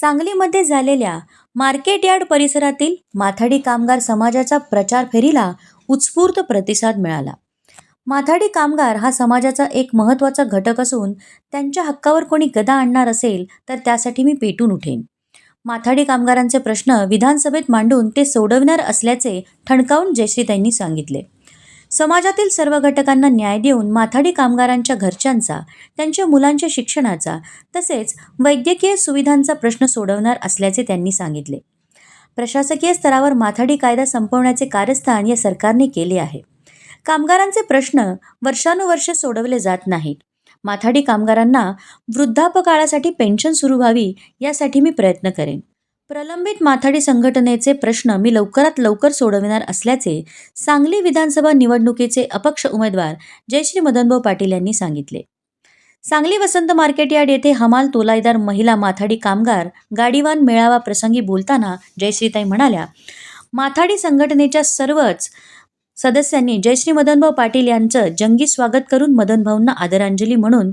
सांगलीमध्ये झालेल्या market yard परिसरातील माथाडी कामगार समाजाच्या प्रचार फेरीला उत्स्फूर्त प्रतिसाद मिळाला. माथाडी कामगार हा समाजाचा एक महत्त्वाचा घटक असून त्यांच्या हक्कावर कोणी गदा आणणार असेल तर त्यासाठी मी पेटून उठेन. माथाडी कामगारांचे प्रश्न विधानसभेत मांडून ते सोडविणार असल्याचे ठणकावून जयश्रीताईंनी सांगितले. समाजातील सर्व घटकांना न्याय देऊन माथाडी कामगारांच्या घरच्यांचा त्यांच्या मुलांच्या शिक्षणाचा तसेच वैद्यकीय सुविधांचा प्रश्न सोडवणार असल्याचे त्यांनी सांगितले. प्रशासकीय स्तरावर माथाडी कायदा संपवण्याचे कारस्थान या सरकारने केले आहे. कामगारांचे प्रश्न वर्षानुवर्षे सोडवले जात नाहीत. माथाडी कामगारांना वृद्धापकाळासाठी पेन्शन सुरू व्हावी यासाठी मी प्रयत्न करेन. प्रलंबित माथाडी संघटनेचे प्रश्न मी लवकरात लवकर सोडविणार असल्याचे सांगली विधानसभा निवडणुकीचे अपक्ष उमेदवार जयश्री मदनभाऊ पाटील यांनी सांगितले. सांगली वसंत मार्केट यार्ड येथे हमाल तोलाईदार महिला माथाडी कामगार गाडीवान मेळावा प्रसंगी बोलताना जयश्रीताई म्हणाल्या माथाडी संघटनेच्या सर्वच सदस्यांनी जयश्री मदनभाऊ पाटील यांचं जंगी स्वागत करून मदनभाऊंना आदरांजली म्हणून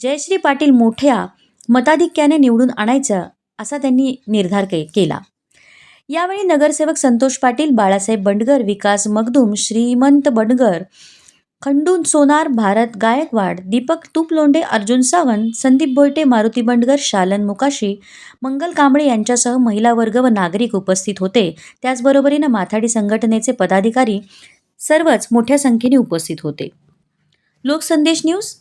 जयश्री पाटील मोठ्या मताधिक्याने निवडून आणायचं असा त्यांनी निर्धार के केला. यावेळी नगरसेवक संतोष पाटील बाळासाहेब बंडगर विकास मगदूम श्रीमंत बंडगर खंडून सोनार भारत गायकवाड दीपक तुपलोंडे अर्जुन सावंत संदीप भोयटे मारुती बंडगर शालन मुकाशी मंगल कांबळे यांच्यासह महिला वर्ग व नागरिक उपस्थित होते. त्याचबरोबरीनं माथाडी संघटनेचे पदाधिकारी सर्वच मोठ्या संख्येने उपस्थित होते. लोकसंदेश न्यूज